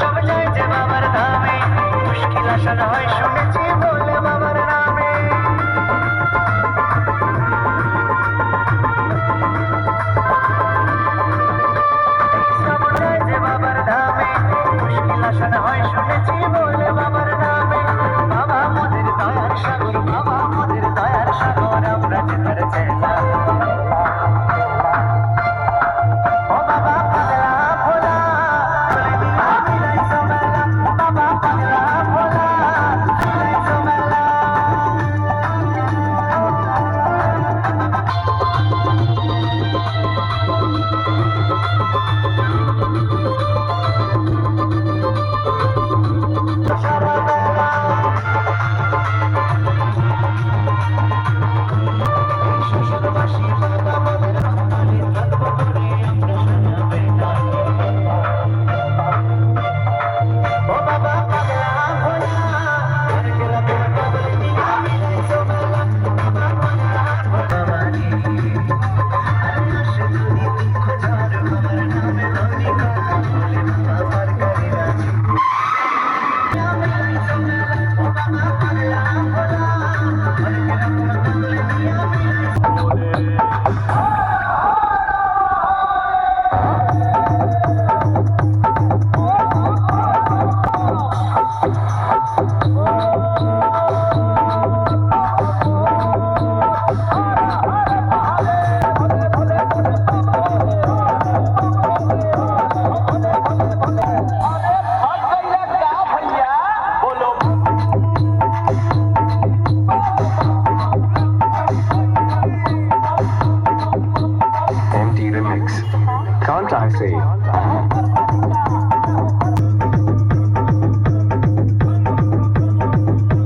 সব যায় বাবার ধামে মুশকিল আসন হয় শুনেছি বলে বাবার নামে। সব যায় বাবার ধামে মুশকিল আসন হয় শুনেছি বলে বাবার নামে। বাবা মোদের দয়ার Can't I?